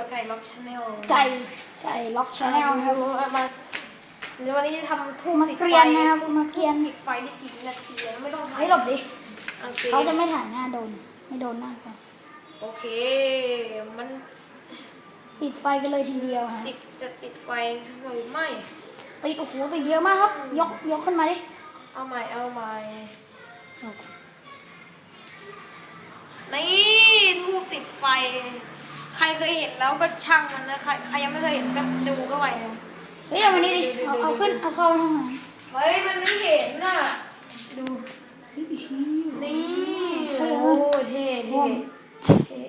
กับไก่ล็อกชาแนลไก่ไก่ล็อกชาแนลนะครับมาเดี๋ยววันนี้จะทำทุ่มมาติดเกรีไฟยนนะครับมาเกรียนติดไฟได้กี่นาทีอะไม่ต้องถ่ายให้หลบดิโอเคเขาจะไม่ถ่ายหน้าโดน ไม่โดนหน้าเขาโอเค มัน ติดไฟกันเลยทีเดียวฮะติดจะติดไฟหรือไม่ติดโอ้โหติดเยอะมากครับ ยกยกขึ้นมาดิเอาใหม่เอาใหม่โอเคนี่ทูบติดไฟใคร เคยเห็นแล้วก็ช่างมันนะใครใครยังไม่เคยเห็นก็ดูก็ไปนะเฮ้ยเอามานี่ดิเอาเอาขึ้นเอาเข้าทางไหนเฮ้ยมันไม่เห็นน่ะดูเฮ้ยชี้นี่โอ้โอ้โหเท่เท่เท่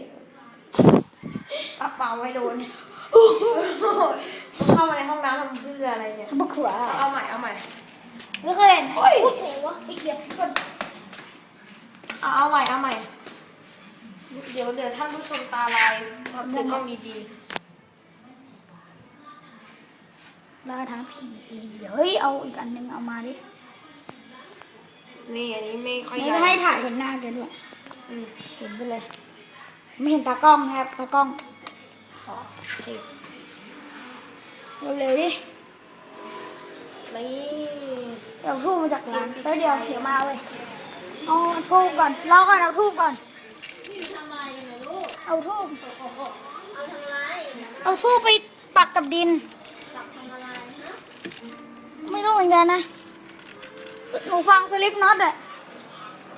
กระเป๋าไม่โดนเข้ามาในห้องน้ำทำเพื่ออะไรเนี่ยทับคราเอาใหม่เอาใหม่ไม่เคยเห็นโอ้ยโอ้โหไอ้เหี้ยก่อนเอาเอาใหม่เอาใหม่ เดี๋ยวเดี๋ยวท่านผู้ชมตาลายทำถือกล้องดีล่าท้าผีเดี๋ยวเฮ้ยเอาอีกอันหนึงเอามาดิๆนี่อันนี้ไม่ค่อยนี่ใหญ่จะให้ถ่ายเห็นหน้าแกด้วย อืมเห็นไปเลย ไม่เห็นตากล้องนะครับตากล้องขอเทเร็วๆดินี่เดี๋ยวทูบมาจากร้านแล้วเดี๋ยวเดี๋ยวมาเลยเอาทูบก่อนรอก่อนเอาทูบก่อน ทำอะไรกันนะลูก เอาทูบเอาทำอะไรเอาทูบไปปักกับดินจับทำอะไรฮะไม่รู้เหมือนกันนะ หนูฟังสลิปน็อตอะ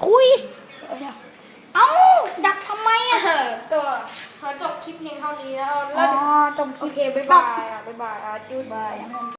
คุย เดี๋ยวเดี๋ยวเอ้า ดักทำไมอะเออตัวขอจบคลิปเพียงเท่านี้แล้วอ๋แล้วเดี๋ยวอจมคโอลิปเค บ๊ายบายอะบ๊ายบายอะจุดบายยังไม่